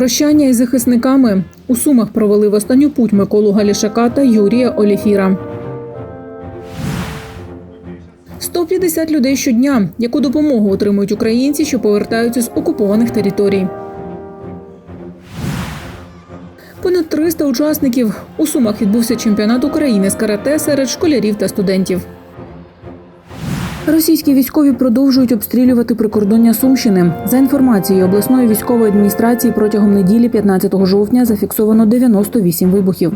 Прощання із захисниками у Сумах провели в останню путь Миколу Галішака та Юрія Оліфіра. 150 людей щодня. Яку допомогу отримують українці, що повертаються з окупованих територій? Понад 300 учасників. У Сумах відбувся чемпіонат України з карате серед школярів та студентів. Російські військові продовжують обстрілювати прикордоння Сумщини. За інформацією обласної військової адміністрації, протягом неділі 15 жовтня зафіксовано 98 вибухів.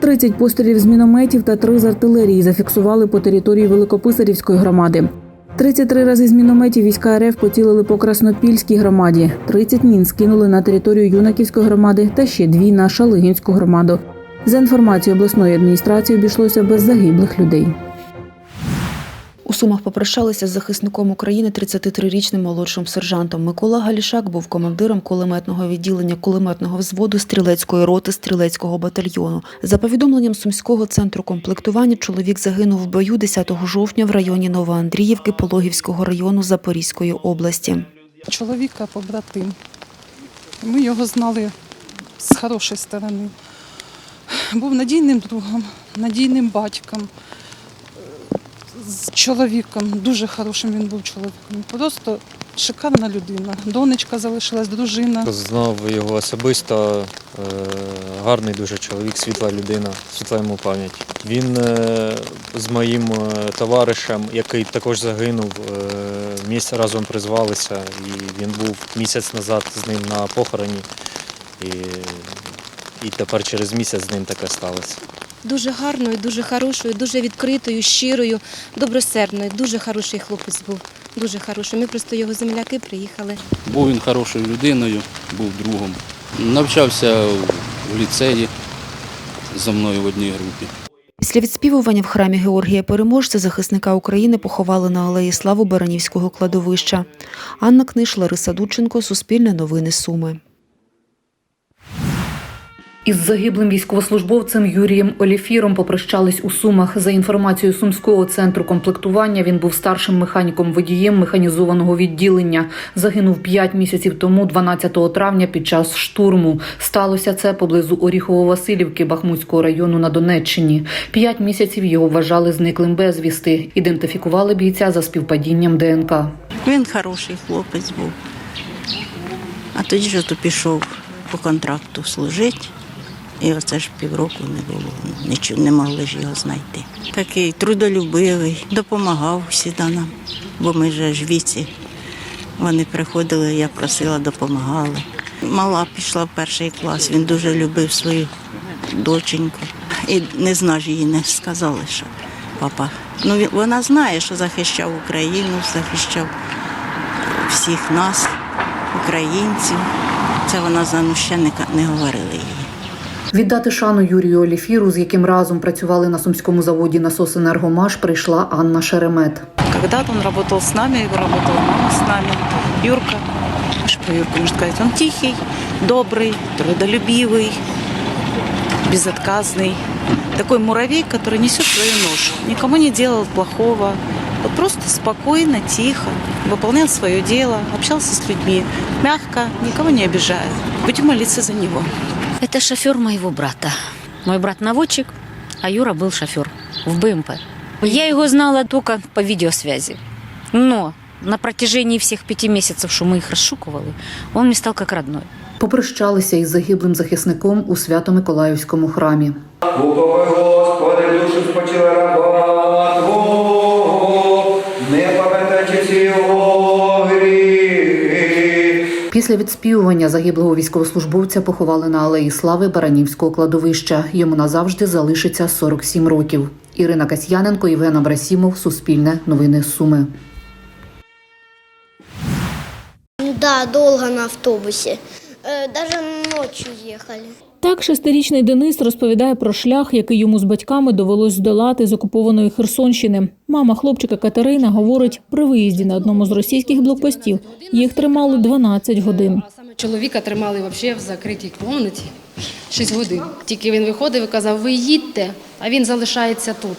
30 пострілів з мінометів та 3 з артилерії зафіксували по території Великописарівської громади. 33 рази з мінометів війська РФ поцілили по Краснопільській громаді, 30 мін скинули на територію Юнаківської громади та ще дві на Шалигінську громаду. За інформацією обласної адміністрації, обійшлося без загиблих людей. Сумах попрощалися з захисником України 33-річним молодшим сержантом. Микола Галішак був командиром кулеметного відділення кулеметного взводу стрілецької роти стрілецького батальйону. За повідомленням Сумського центру комплектування, чоловік загинув в бою 10 жовтня в районі Новоандріївки Пологівського району Запорізької області. чоловіка побратим. Ми його знали з хорошої сторони. Був надійним другом, надійним батьком, чоловіком, дуже хорошим він був чоловіком. Просто шикарна людина. Донечка залишилась, дружина. Знав його особисто, е, гарний дуже чоловік, світла людина, світла йому пам'ять. Він е, з моїм е, товаришем, який також загинув, місць разом призвалися. І він був місяць назад з ним на похороні. І, і тепер через місяць з ним таке сталося. Дуже гарною, дуже хорошою, дуже відкритою, щирою, добросердною. Дуже хороший хлопець був. Дуже хороший. Ми просто його земляки приїхали. Був він хорошою людиною, був другом. Навчався в ліцеї зі мною в одній групі. Після відспівування в храмі Георгія Переможця захисника України поховали на алеї Славу Баранівського кладовища. Анна Книш, Лариса Дудченко, Суспільне новини Суми. Із загиблим військовослужбовцем Юрієм Оліфіром попрощались у Сумах. За інформацією Сумського центру комплектування, він був старшим механіком водієм механізованого відділення. Загинув 5 місяців тому, 12 травня, під час штурму. Сталося це поблизу Оріхово-Василівки Бахмутського району на Донеччині. П'ять місяців його вважали зниклим безвісти. Ідентифікували бійця за співпадінням ДНК. Він хороший хлопець був. А тоді ж то пішов по контракту служити. І оце ж півроку не було. Нічого не могли ж його знайти. Такий трудолюбивий, допомагав всіда нам, бо ми ж віці. Вони приходили, я просила, допомагали. Мала пішла в перший клас, він дуже любив свою доченьку. І не знаю, їй не сказали, що папа. Ну, вона знає, що захищав Україну, захищав всіх нас, українців. Це вона за ну, ще не, не говорили їй. Віддати шану Юрію Оліфіру, з яким разом працювали на сумському заводі насос «Енергомаш», прийшла Анна Шеремет. Когда-то он работал с нами, работала мама с нами. Юрка, что про Юрку можно сказать? Он тихий, добрый, трудолюбивый, безотказный. Такой муравей, который несет свою ношу. Никому не делал плохого. Вот просто спокойно, тихо выполнял свое дело, общался с людьми, мягко, никого не обижая. Будем молиться за него. Это шофер моего брата. Мой брат наводчик, а Юра был шофер в БМП. Я его знала только по видеосвязи. Но на протяжении всех пяти месяцев, что мы их расшукивали, он мне стал как родной. Попрощалися із загиблим захисником у Свято-Миколаївському храмі. Упокой, Господи, душу спочила раба Твого, Після відспівування загиблого військовослужбовця поховали на алеї Слави Баранівського кладовища. Йому назавжди залишиться 47 років. Ірина Касьяненко, Євген Абрасімов, Суспільне, Новини Суми. Да, довго на автобусе. Э, даже ночью ехали. Так, шестирічний Денис розповідає про шлях, який йому з батьками довелось здолати з окупованої Херсонщини. Мама хлопчика Катерина говорить, при виїзді на одному з російських блокпостів їх тримали 12 годин. Чоловіка тримали взагалі в закритій кімнаті 6 годин. Тільки він виходив і казав, ви їдьте, а він залишається тут.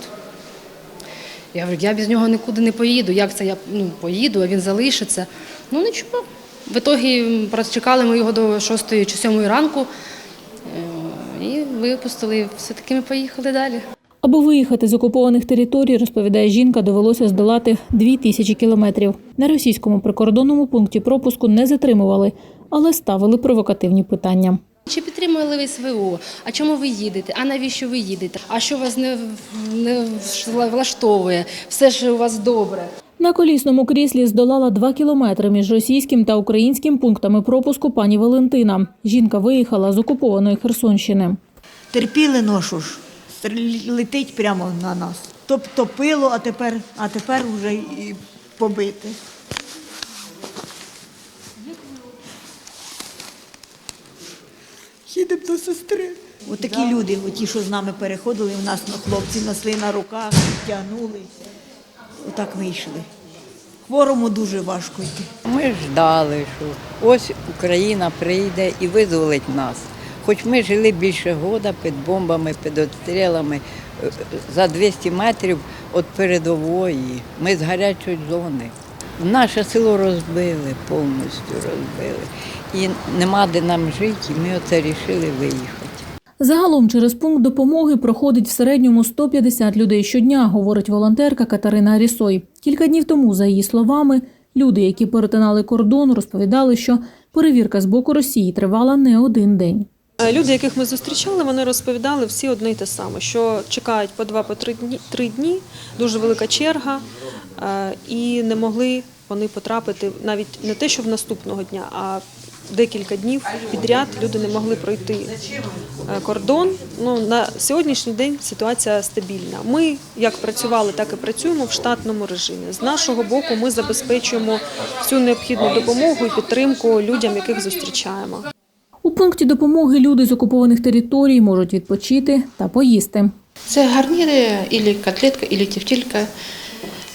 Я говорю, я без нього нікуди не поїду. Як це я ну, поїду, а він залишиться? Ну нічого. В ітогі прочекали ми його до 6 чи 7 ранку е, і випустили. Все-таки ми поїхали далі. Аби виїхати з окупованих територій, розповідає жінка, довелося здолати дві тисячі кілометрів. На російському прикордонному пункті пропуску не затримували, але ставили провокативні питання. Чи підтримували ви СВО? А чому ви їдете? А навіщо ви їдете? А що вас не, не влаштовує? Все ж у вас добре. На колісному кріслі здолала два кілометри між російським та українським пунктами пропуску пані Валентина. Жінка виїхала з окупованої Херсонщини. терпіли ношу ж, летить прямо на нас. Топ топило, а тепер, а тепер вже і побити. Їдемо до сестри. Отакі люди, оті, що з нами переходили, у нас хлопці несли на руках, тягнули. Отак ми йшли. Хворому дуже важко йти. Ми ждали, що ось Україна прийде і визволить нас. Хоч ми жили більше года під бомбами, під обстрілами е, за 200 метрів від передової. Ми з гарячої зони. Наше село розбили, повністю розбили. І нема де нам жити, і ми оце рішили виїхати. Загалом через пункт допомоги проходить в середньому 150 людей щодня, говорить волонтерка Катерина Арісой. Кілька днів тому, за її словами, люди, які перетинали кордон, розповідали, що перевірка з боку Росії тривала не один день. Е, Люди, яких ми зустрічали, вони розповідали всі одне й те саме, що чекають по два по три дні, три дні дуже велика черга, е, і не могли вони потрапити навіть не те, що в наступного дня, а декілька днів підряд люди не могли пройти е, кордон. Ну на сьогоднішній день ситуація стабільна. Ми як працювали, так і працюємо в штатному режимі. З нашого боку, ми забезпечуємо всю необхідну допомогу і підтримку людям, яких зустрічаємо. У пункті допомоги люди з окупованих територій можуть відпочити та поїсти. Це гарніри, ілі котлетка, ілі тівтілька,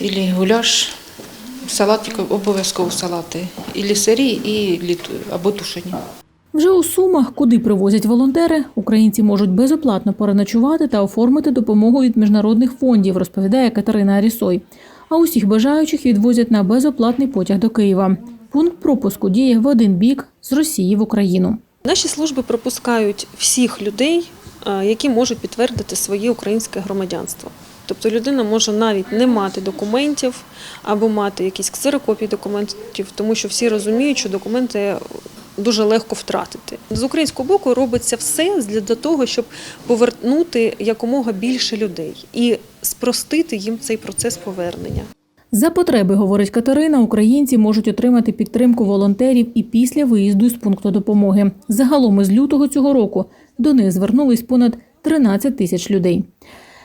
ілі гуляш, салатик, обов'язково салати, ілі сирі, ілі ту- або тушені. Вже у Сумах, куди привозять волонтери, українці можуть безоплатно переночувати та оформити допомогу від міжнародних фондів, розповідає Катерина Арісой. А усіх бажаючих відвозять на безоплатний потяг до Києва. Пункт пропуску діє в один бік з Росії в Україну. Наші служби пропускають всіх людей, е, які можуть підтвердити своє українське громадянство. Тобто людина може навіть не мати документів або мати якісь ксерокопії документів, тому що всі розуміють, що документи дуже легко втратити. З українського боку робиться все для того, щоб повернути якомога більше людей і спростити їм цей процес повернення. За потреби, говорить Катерина, українці можуть отримати підтримку волонтерів і після виїзду з пункту допомоги. Загалом із лютого цього року до них звернулись понад 13 тисяч людей.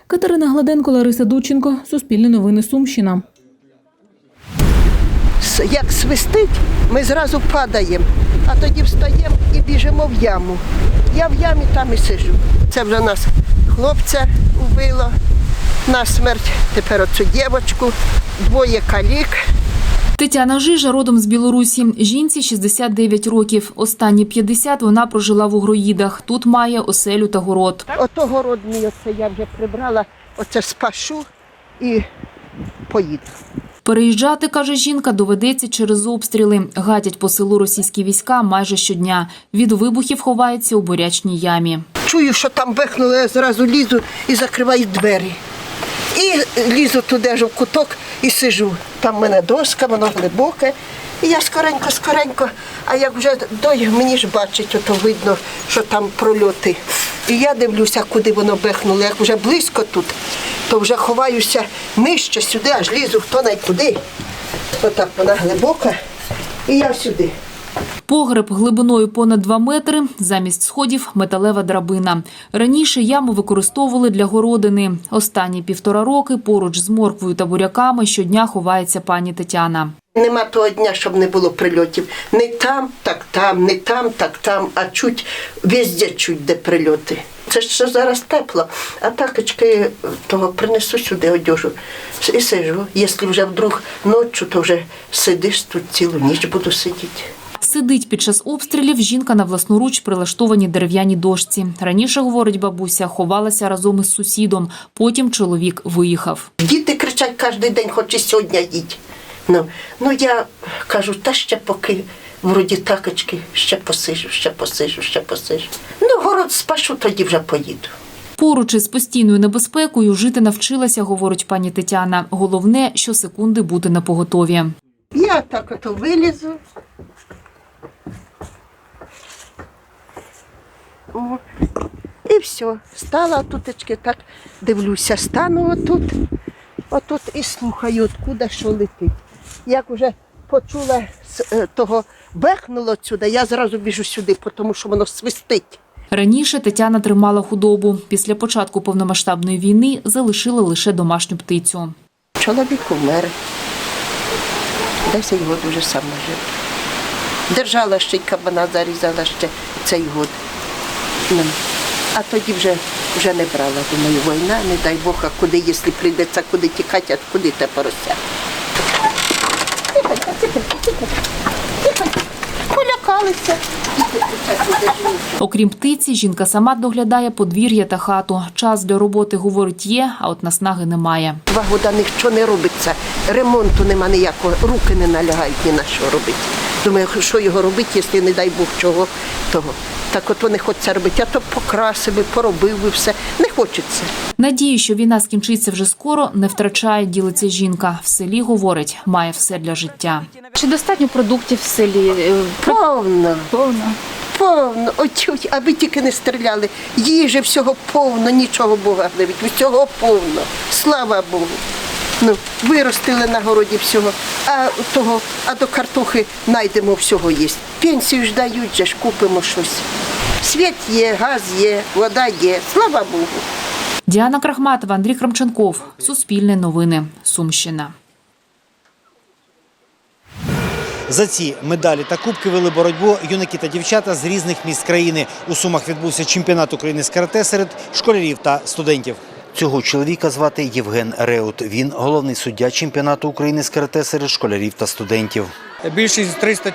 Катерина Гладенко, Лариса Дученко, Суспільне новини Сумщина. Як свистить, ми зразу падаємо, а тоді встаємо і біжимо в яму. Я в ямі там і сижу. Це вже нас хлопця вбило на смерть, тепер оцю дівочку, двоє калік. Тетяна Жижа родом з Білорусі. Жінці 69 років. Останні 50 вона прожила в Угроїдах. Тут має оселю та город. Ото город мій оце я вже прибрала, оце спашу і поїду. Переїжджати, каже жінка, доведеться через обстріли. Гатять по селу російські війська майже щодня. Від вибухів ховається у бурячній ямі. Чую, що там бехнули, я зразу лізу і закриваю двері. І лізу туди ж в куток і сижу. Там в мене доска, воно глибоке. І я скоренько, скоренько, а як вже дой, мені ж бачить, ото видно, що там прольоти. І я дивлюся, куди воно бехнуло. Як вже близько тут, то вже ховаюся нижче сюди, аж лізу, хто най куди. Отак вона глибока. І я сюди. Погреб глибиною понад 2 метри, замість сходів металева драбина. Раніше яму використовували для городини. Останні півтора роки поруч з морквою та буряками щодня ховається пані Тетяна. Нема того дня, щоб не було прильотів. Не там, так там, не там, так там, а чуть везде чуть, де прильоти. Це ж зараз тепло, а такочки того принесу сюди одежу і сижу. Якщо вже вдруг ночі, то вже сидиш тут цілу ніч буду сидіти. Сидить під час обстрілів жінка на власноруч прилаштованій дерев'яній дошці. Раніше, говорить бабуся, ховалася разом із сусідом. Потім чоловік виїхав. Діти кричать кожен день, хоч і сьогодні їдь. Ну, ну я кажу, та ще поки вроді такочки, ще посижу, ще посижу, ще посижу. Ну, город спашу, тоді вже поїду. Поруч із постійною небезпекою жити навчилася, говорить пані Тетяна. Головне, що секунди бути на поготові. Я так ото вилізу. О, і все. Стала тутечки, так дивлюся, стану отут, отут і слухаю, откуда що летить. Як вже почула е, того бехнуло сюди, я зразу біжу сюди, тому що воно свистить. Раніше Тетяна тримала худобу. Після початку повномасштабної війни залишила лише домашню птицю. Чоловік умер. Десять років вже сама жив. Держала ще й кабана, зарізала ще цей год. Ну, а тоді вже, вже не брала. Думаю, війна, не дай Бог, а куди, якщо прийдеться, куди тікати, а куди те порося. Полякалися. Окрім птиці, жінка сама доглядає подвір'я та хату. Час для роботи, говорить, є, а от наснаги немає. Два года нічого не робиться, ремонту нема ніякого, руки не налягають ні на що робити. Думаю, що його робити, якщо не дай Бог чого того. Так от не хочеться робити, а то покрасив, би, поробив би все. Не хочеться. Надію, що війна скінчиться вже скоро, не втрачає, ділиться жінка. В селі, говорить, має все для життя. Чи достатньо продуктів в селі? Е, Повно. Повно. Повно. Отють, аби тільки не стріляли. Їжі всього повно, нічого Бога не від. Всього повно. Слава Богу. Ну, виростили на городі всього, а того, а до картохи знайдемо всього є. Пенсію ж дають, же ж купимо щось. Світ є, газ є, вода є. Слава Богу. Діана Крахматова, Андрій Крамченков. Суспільне новини. Сумщина. За ці медалі та кубки вели боротьбу юнаки та дівчата з різних міст країни. У Сумах відбувся чемпіонат України з карате серед школярів та студентів. Цього чоловіка звати Євген Реут. Він головний суддя чемпіонату України з карате серед школярів та студентів. Більшість 300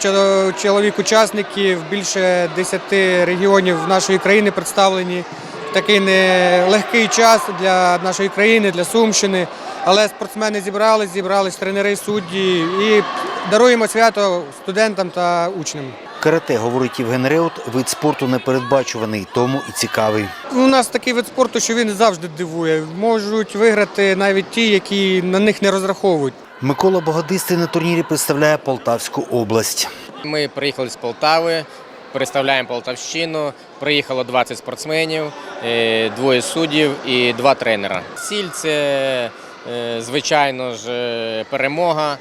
чоловік-учасників, більше 10 регіонів нашої країни представлені. Такий нелегкий час для нашої країни, для Сумщини. Але спортсмени зібрались, зібрались тренери, судді і даруємо свято студентам та учням. Карате, говорить Євген Реут, вид спорту непередбачуваний, тому і цікавий. У нас такий вид спорту, що він завжди дивує. Можуть виграти навіть ті, які на них не розраховують. Микола Богодистий на турнірі представляє Полтавську область. Ми приїхали з Полтави, представляємо Полтавщину. Приїхало 20 спортсменів, е, двоє суддів і два тренера. Ціль це, е, звичайно ж, е, перемога.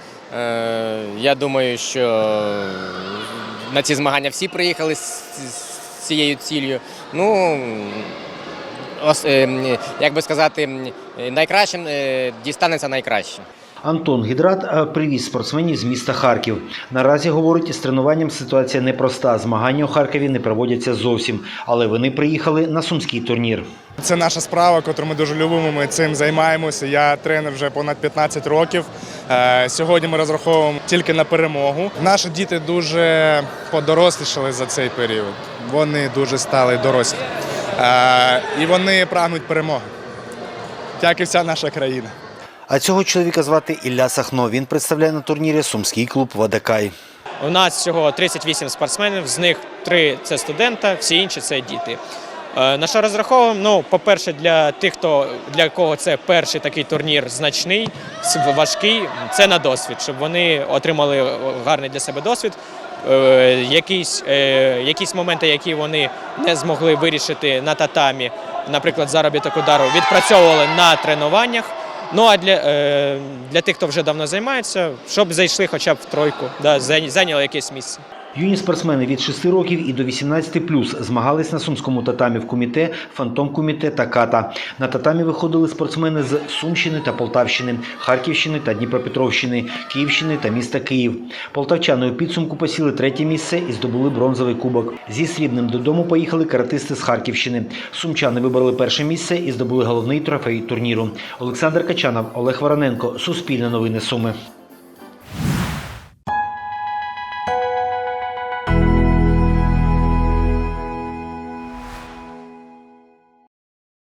Я думаю, що на ці змагання всі приїхали з цією ціллю. Ну, ось, е, як би сказати, найкращим е, дістанеться найкраще. Антон Гідрат е, привіз спортсменів з міста Харків. Наразі говорить, з тренуванням ситуація непроста. Змагання у Харкові не проводяться зовсім, але вони приїхали на сумський турнір. Це наша справа, яку ми дуже любимо. Ми цим займаємося. Я тренер вже понад 15 років. Е, Сьогодні ми розраховуємо тільки на перемогу. Наші діти дуже подорослішали за цей період. Вони дуже стали дорослі. Е, І вони прагнуть перемоги, як і вся наша країна. А цього чоловіка звати Ілля Сахно. Він представляє на турнірі сумський клуб Вадакай. У нас всього 38 спортсменів, з них три це студента, всі інші це діти. Е, На що розраховуємо? Ну, по-перше, для тих, хто для кого це перший такий турнір значний, важкий, це на досвід, щоб вони отримали гарний для себе досвід. Е, Якісь, е, якісь моменти, які вони не змогли вирішити на татамі, наприклад, заробіток удару, відпрацьовували на тренуваннях. Ну а для, е, для тих, хто вже давно займається, щоб зайшли хоча б в тройку, да, зайня- зайняли якесь місце. Юні спортсмени від 6 років і до 18 плюс змагались на сумському татамі в куміте, фантом куміте та ката. На татамі виходили спортсмени з Сумщини та Полтавщини, Харківщини та Дніпропетровщини, Київщини та міста Київ. Полтавчани у підсумку посіли третє місце і здобули бронзовий кубок. Зі срібним додому поїхали каратисти з Харківщини. Сумчани вибрали перше місце і здобули головний трофей турніру. Олександр Качанов, Олег Вороненко, Суспільне новини Суми.